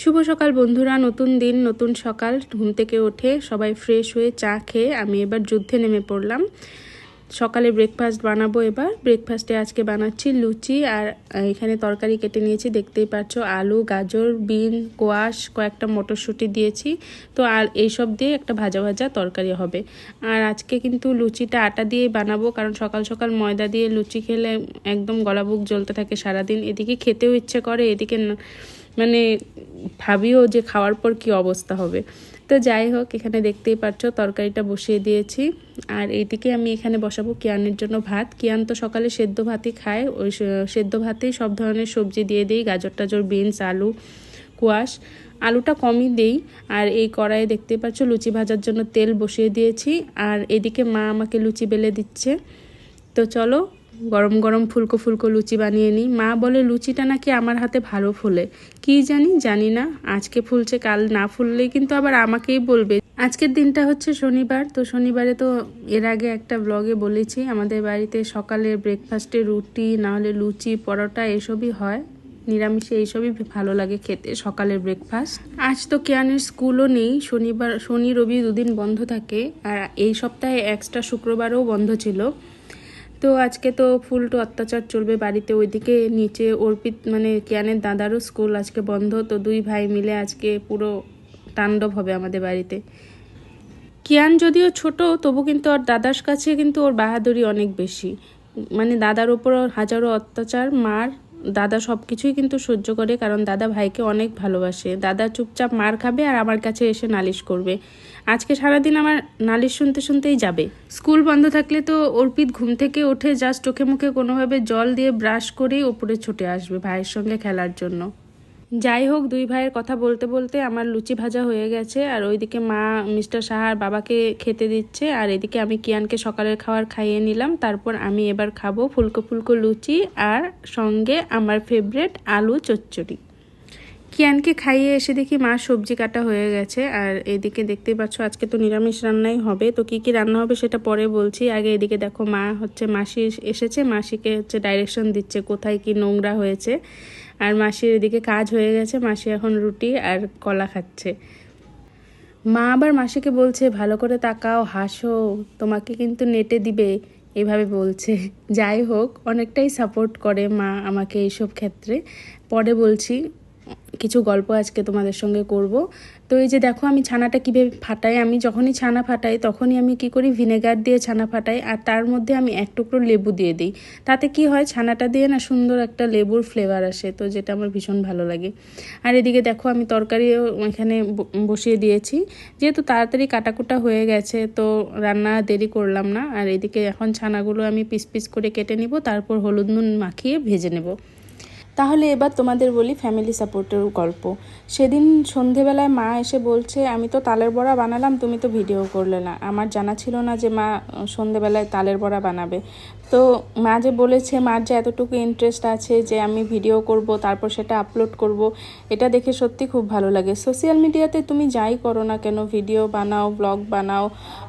শুভ সকাল বন্ধুরা, নতুন দিন, নতুন সকাল। ঘুম থেকে উঠে সবাই ফ্রেশ হয়ে চা খেয়ে আমি এবার যুদ্ধে নেমে পড়লাম। সকালে ব্রেকফাস্ট বানাবো এবার। ব্রেকফাস্টে আজকে বানাচ্ছি লুচি আর এখানে তরকারি কেটে নিয়েছি। দেখতেই পাচ্ছ আলু, গাজর, বিন কোয়াশ কয়েকটা মটরশুঁটি দিয়েছি। তো আর এইসব দিয়ে একটা ভাজা ভাজা তরকারি হবে। আর আজকে কিন্তু লুচিটা আটা দিয়ে বানাবো, কারণ সকাল সকাল ময়দা দিয়ে লুচি খেলে একদম গলাবুক জ্বলতে থাকে সারাদিন। এদিকে খেতেও ইচ্ছে করে, এদিকে মানে ভাবিও যে খাওয়ার পর কি অবস্থা হবে। তো যাই হোক, এখানে দেখতেই পাচ্ছ তরকারিটা বসিয়ে দিয়েছি। আর এইদিকে আমি এখানে বসাবো কিয়ানের জন্য ভাত। কিয়ান তো সকালে সেদ্ধ ভাতই খায়। ওই সেদ্ধ ভাতেই সব ধরনের সবজি দিয়ে দিই। গাজর টাজর, বিনস, আলু, কুয়াশ। আলুটা কমই দেই। আর এই কড়াইয়ে দেখতে পাচ্ছ লুচি ভাজার জন্য তেল বসিয়ে দিয়েছি। আর এদিকে মা আমাকে লুচি বেলে দিচ্ছে। তো চলো গরম গরম ফুলকো ফুলকো লুচি বানিয়ে নিই। মা বলে, লুচিটা নাকি আমার হাতে ভালো ফুলে। কি জানি জানি না। আজকে ফুলছে, কাল না ফুললেই কিন্তু আবার আমাকেই বলবে। আজকের দিনটা হচ্ছে শনিবার, তো শনিবারে তো এর আগে একটা ব্লগে বলেছি, আমাদের বাড়িতে সকালে ব্রেকফাস্টে রুটি, নাহলে লুচি, পরোটা এসবই হয়। নিরামিষে এইসবই ভালো লাগে খেতে, সকালের ব্রেকফাস্ট আজ তো কেয়ানের স্কুলও নেই, শনিবার, শনি, রবি দুদিন বন্ধ থাকে। আর এই সপ্তাহে এক্সট্রা শুক্রবারও বন্ধ ছিল। তো আজকে তো ফুল ফুলটো অত্যাচার চলবে বাড়িতে, ওইদিকে নিচে অর্পিত মানে কিয়ানের দাদারও স্কুল আজকে বন্ধ, তো দুই ভাই মিলে আজকে পুরো তাণ্ডব হবে আমাদের বাড়িতে। কিয়ান যদিও ছোট, তবু কিন্তু ওর দাদার কাছে কিন্তু ওর বাহাদুরি অনেক বেশি। মানে দাদার ওপর হাজারো অত্যাচার, মার দাদা সব কিছুই কিন্তু সহ্য করে, কারণ দাদা ভাইকে অনেক ভালোবাসে। দাদা চুপচাপ মার খাবে আর আমার কাছে এসে নালিশ করবে। আজকে সারাদিন আমার নালিশ শুনতে শুনতেই যাবে। স্কুল বন্ধ থাকলে তো অর্পিত ঘুম থেকে উঠে জাস্ট চোখে মুখে কোনোভাবে জল দিয়ে ব্রাশ করেই ওপরে ছুটে আসবে ভাইয়ের সঙ্গে খেলার জন্য। যাই হোক, দুই ভাইয়ের কথা বলতে বলতে আমার লুচি ভাজা হয়ে গেছে, আর ওইদিকে মা, মিস্টার সাহার বাবাকে খেতে দিচ্ছে, আর এদিকে আমি কিয়ানকে সকালের খাবার খাইয়ে নিলাম, তারপর আমি এবার খাব ফুলকো ফুলকো লুচি আর সঙ্গে আমার ফেভারেট আলু চচ্চড়ি। কিয়ানকে খাইয়ে এসে দেখি মা সবজি কাটা হয়ে গেছে, আর এদিকে দেখতেই পাচ্ছ আজকে তো নিরামিষ রান্নাই হবে, তো কি কি রান্না হবে সেটা পরে বলছি। আগে এদিকে দেখো মা হচ্ছে মাসি এসেছে, মাসিকে হচ্ছে ডাইরেকশন দিচ্ছে কোথায় কি নোংরা হয়েছে। আর মাসির এদিকে কাজ হয়ে গেছে, মাসি এখন রুটি আর কলা খাচ্ছে। মা আবার মাসিকে বলছে, ভালো করে তাকাও, হাসো, তোমাকে কিন্তু নেটে দিবে। এভাবে বলছে। যাই হোক, অনেকটাই সাপোর্ট করে মা আমাকে এইসব ক্ষেত্রে। পরে বলছি কিছু গল্প আজকে তোমাদের সঙ্গে করব। তো এই যে দেখো আমি ছানাটা কীভাবে ফাটাই, আমি যখনই ছানা ফাটাই তখনই আমি কি করি, ভিনেগার দিয়ে ছানা ফাটাই আর তার মধ্যে আমি এক টুকরো লেবু দিয়ে দিই। তাতে কি হয়, ছানাটা দিয়ে না সুন্দর একটা লেবুর ফ্লেভার আসে, তো যেটা আমার ভীষণ ভালো লাগে। আর এদিকে দেখো আমি তরকারিও এখানে বসিয়ে দিয়েছি। যেহেতু তাড়াতাড়ি কাটাকুটা হয়ে গেছে, তো রান্না দেরি করলাম না। আর এদিকে এখন ছানাগুলো আমি পিস পিস করে কেটে নিব, তারপর হলুদ নুন মাখিয়ে ভেজে নেব। তাহলে এবার তোমাদের বলি ফ্যামিলি সাপোর্টের গল্প। সেদিন সন্ধেবেলায় মা এসে বলছে, আমি তো তালের বড়া বানালাম, তুমি তো ভিডিও করলে না। আমার জানা ছিল না যে মা সন্ধেবেলায় তালের বড়া বানাবে। তো মা যে বলেছে, মার যে এতটুকু ইন্টারেস্ট আছে যে আমি ভিডিও করব, তারপর সেটা আপলোড করব, এটা দেখে সত্যি খুব ভালো লাগে। সোশ্যাল মিডিয়াতে তুমি যাই করো না কেন ভিডিও বানাও ব্লগ বানাও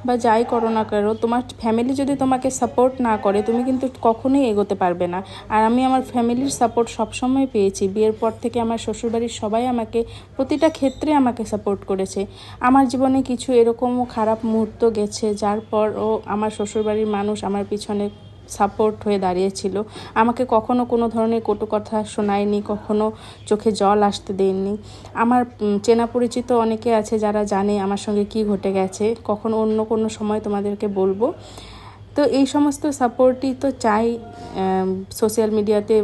বা যাই করো না কেন, তোমার ফ্যামিলি যদি তোমাকে সাপোর্ট না করে, তুমি কিন্তু কখনোই এগোতে পারবে না। আর আমি আমার ফ্যামিলির সাপোর্ট সবসময় পেয়েছি। বিয়ের পর থেকে আমার শ্বশুরবাড়ির সবাই আমাকে, প্রতিটা ক্ষেত্রে আমাকে সাপোর্ট করেছে। আমার জীবনে কিছু এরকমও খারাপ মুহূর্ত গেছে, যার পরও আমার শ্বশুরবাড়ির মানুষ আমার পিছনে সাপোর্ট হয়ে দাঁড়িয়েছিল। আমাকে কখনো কোনো ধরনের কটু কথা শোনায়নি, কখনো চোখে জল আসতে দেননি আমার চেনা পরিচিত অনেকে আছে যারা জানে আমার সঙ্গে কি ঘটে গেছে, কখনো অন্য কোনো সময় তোমাদেরকে বলব। তো এই সমস্ত সাপোর্টই তো চাই সোশ্যাল মিডিয়াতে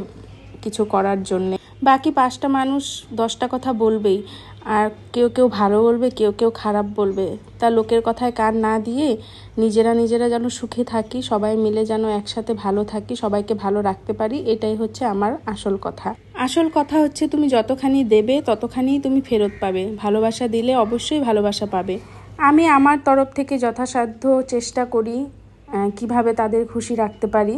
কিছু করার জন্যে। বাকি পাঁচটা মানুষ দশটা কথা বলবেই। আর কেউ কেউ ভালো বলবে, কেউ কেউ খারাপ বলবে। তা লোকের কথায় কান না দিয়ে নিজেরা নিজেরা যেন সুখে থাকি, সবাই মিলে যেন একসাথে ভালো থাকি, সবাইকে ভালো রাখতে পারি, এটাই হচ্ছে আমার আসল কথা। আসল কথা হচ্ছে তুমি যতখানি দেবে, ততখানি তুমি ফেরত পাবে। ভালোবাসা দিলে অবশ্যই ভালোবাসা পাবে। আমি আমার তরফ থেকে যথাসাধ্য চেষ্টা করি কীভাবে তাদের খুশি রাখতে পারি।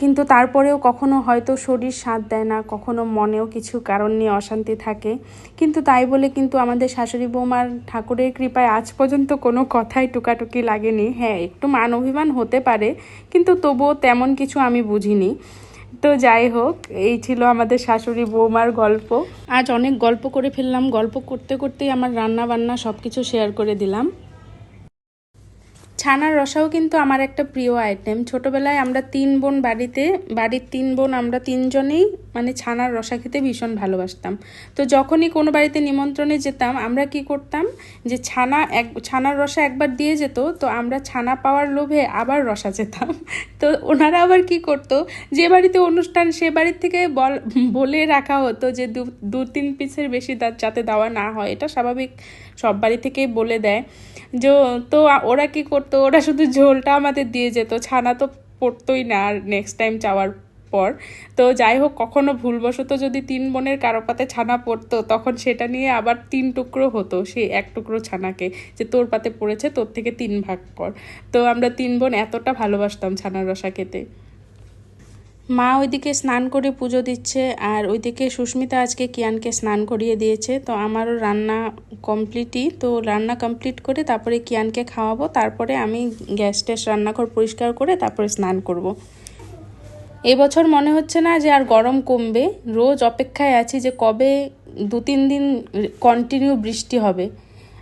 কিন্তু তারপরেও কখনো হয়তো শরীর সাথ দেয় না, কখনো মনেও কিছু কারণ নিয়ে অশান্তি থাকে। কিন্তু তাই বলে কিন্তু আমাদের শাশুড়ি বৌমার ঠাকুরের কৃপায় আজ পর্যন্ত কোনো কথাই টুকাটুকি লাগেনি। হ্যাঁ একটু মান অভিমান হতে পারে, কিন্তু তবুও তেমন কিছু আমি বুঝিনি। তো যাই হোক, এই ছিল আমাদের শাশুড়ি বৌমার গল্প। আজ অনেক গল্প করে ফেললাম। গল্প করতে করতেই আমার রান্না বান্না সব কিছু শেয়ার করে দিলাম। ছানার রসাও কিন্তু আমার একটা প্রিয় আইটেম ছোটবেলায় আমরা তিন বোন বাড়িতে, বাড়ির তিন বোন আমরা তিনজনেই মানে ছানার রসা খেতে ভীষণ ভালোবাসতাম। তো যখনই কোনো বাড়িতে নিমন্ত্রণে যেতাম, আমরা কি করতাম যে ছানা এক, ছানার রসা একবার দিয়ে যেত, তো আমরা ছানা পাওয়ার লোভে আবার রসা যেতাম। তো ওনারা আবার কি করতো, যে বাড়িতে অনুষ্ঠান সে বাড়ির থেকে বল, বলে রাখা হতো যে দু দু তিন পিসের বেশি যাতে দেওয়া না হয়, এটা স্বাভাবিক, সব বাড়ি থেকেই বলে দেয়। যে, তো ওরা কি করতো, ওরা শুধু ঝোলটা আমাদের দিয়ে যেত, ছানা তো পড়তোই না, আর নেক্সট টাইম চাওয়ার পর। তো যাই হোক, কখনো ভুলবশত যদি তিন বোনের কারও পাতে ছানা পড়তো, তখন সেটা নিয়ে আবার তিন টুকরো হতো, সেই এক টুকরো ছানাকে যে তোর পাতে পড়েছে, তোর থেকে তিন ভাগ কর তো আমরা তিন বোন এতটা ভালোবাসতাম ছানার রসা খেতে। মা ওইদিকে স্নান করে পুজো দিচ্ছে, আর ওইদিকে সুস্মিতা আজকে কিয়ানকে স্নান করিয়ে দিয়েছে। তো আমারও রান্না কমপ্লিটই। তো রান্না কমপ্লিট করে তারপরে কিয়ানকে খাওয়াবো। তারপরে আমি গ্যাস ট্যাস রান্নাঘর পরিষ্কার করে তারপরে স্নান করব। এবছর মনে হচ্ছে না যে আর গরম কমবে। রোজ অপেক্ষায় আছি যে কবে দু তিন দিন কন্টিনিউ বৃষ্টি হবে।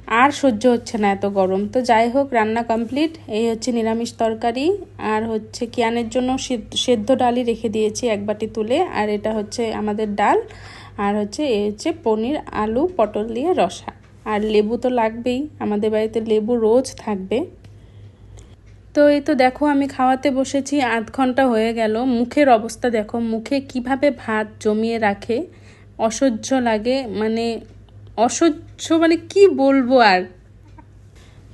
আর সহ্য হচ্ছে না এত গরম। তো যাই হোক, রান্না কমপ্লিট এই হচ্ছে নিরামিষ তরকারি। আর হচ্ছে কিয়ানের জন্য সেদ্ধ ডালই রেখে দিয়েছি এক বাটি তুলে। আর এটা হচ্ছে আমাদের ডাল। আর হচ্ছে এই হচ্ছে পনির, আলু, পটল দিয়ে রসা। আর লেবু তো লাগবেই। আমাদের বাড়িতে লেবু রোজ থাকবে। তো এই তো দেখো আমি খাওয়াতে বসেছি, আধ ঘণ্টা হয়ে গেল। মুখের অবস্থা দেখো, মুখে কীভাবে ভাত জমিয়ে রাখে, অসহ্য লাগে মানে অসহ্য মানে কি বলব আর।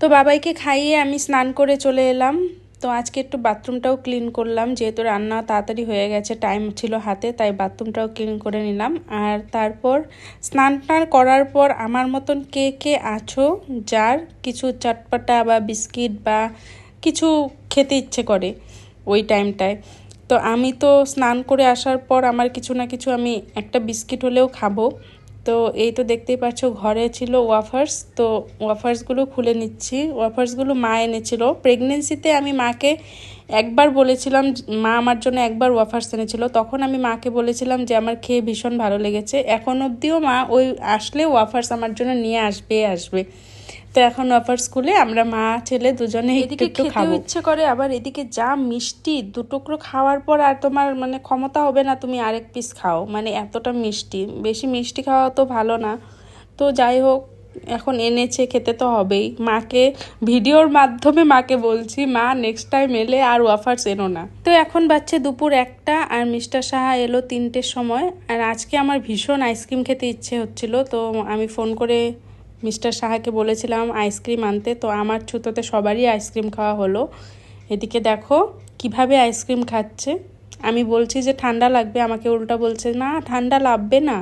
তো বাবাইকে খাইয়ে আমি স্নান করে চলে এলাম। তো আজকে একটু বাথরুমটাও ক্লিন করলাম, যেহেতু রান্না তাড়াতাড়ি হয়ে গেছে, টাইম ছিল হাতে, তাই বাথরুমটাও ক্লিন করে নিলাম। আর তারপর স্নান টান করার পর আমার মতন কে কে আছো, যার কিছু চটপটা বা বিস্কিট বা কিছু খেতে ইচ্ছে করে ওই টাইমটায়। তো আমি তো স্নান করে আসার পর আমার কিছু না কিছু আমি একটা বিস্কিট হলেও খাব। তো এই তো দেখতেই পাচ্ছ ঘরে ছিল ওয়াফার্স। তো ওয়াফার্সগুলো খুলে নিচ্ছি। ওয়াফার্সগুলো মা এনেছিল। প্রেগনেন্সিতে আমি মাকে একবার বলেছিলাম মা আমার জন্য একবার ওয়াফার্স এনেছিল। তখন আমি মাকে বলেছিলাম যে, আমার খেয়ে ভীষণ ভালো লেগেছে। এখন অবধিও মা ওই আসলে ওয়াফার্স আমার জন্য নিয়ে আসবে আসবে। তো এখন অফার্স স্কুলে আমরা মা ছেলে দুজনে এদিকে একটু খেতেও খাব। ইচ্ছে করে আবার এদিকে যা মিষ্টি দু টুকরো খাওয়ার পর আর তোমার মানে ক্ষমতা হবে না তুমি আরেক পিস খাও। মানে এতটা মিষ্টি। বেশি মিষ্টি খাওয়া তো ভালো না। তো যাই হোক এখন এনেছে খেতে তো হবেই। মাকে ভিডিওর মাধ্যমে মাকে বলছি মা নেক্সট টাইম এলে আর ওয়াফার্স এনো না। তো এখন বাচ্চা দুপুর একটা আর মিস্টার সাহা এলো তিনটের সময়। আর আজকে আমার ভীষণ আইসক্রিম খেতে ইচ্ছে হচ্ছিল তো আমি ফোন করে মিস্টার সাহাকে বলেছিলাম আইসক্রিম আনতে, তো আমার ছুতোতে সবারই আইসক্রিম খাওয়া হলো। এদিকে দেখো কীভাবে আইসক্রিম খাচ্ছে। আমি বলছি যে, ঠান্ডা লাগবে। আমাকে উল্টা বলছে, না, ঠান্ডা লাগবে না।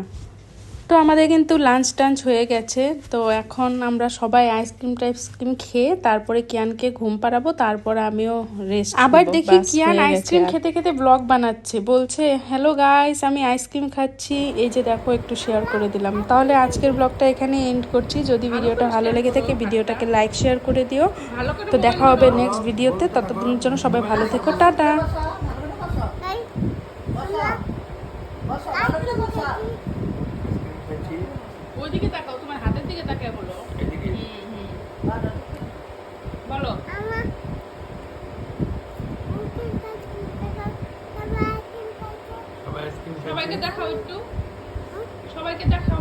তো আমাদের কিন্তু লাঞ্চ টাঞ্চ হয়ে গেছে। তো এখন আমরা সবাই আইসক্রিম টাইসক্রিম খেয়ে তারপরে কিয়ানকে ঘুম পাড়াবো তারপরে আমিও রেস্ট আবার দেখি কিয়ান আইসক্রিম খেতে খেতে ব্লগ বানাচ্ছে। বলছে হ্যালো গাইস আমি আইসক্রিম খাচ্ছি। এই যে দেখো একটু শেয়ার করে দিলাম। তাহলে আজকের ব্লগটা এখানে এন্ড করছি। যদি ভিডিওটা ভালো লেগে থাকে ভিডিওটাকে লাইক শেয়ার করে দিও। তো দেখা হবে নেক্সট ভিডিওতে ততদিনের জন্য সবাই ভালো থেকো। টাটা। ওইদিকে তাকাও তোমার হাতের দিকে তাকায় বলো। বলো। সবাইকে দেখাও একটু। সবাইকে দেখাও।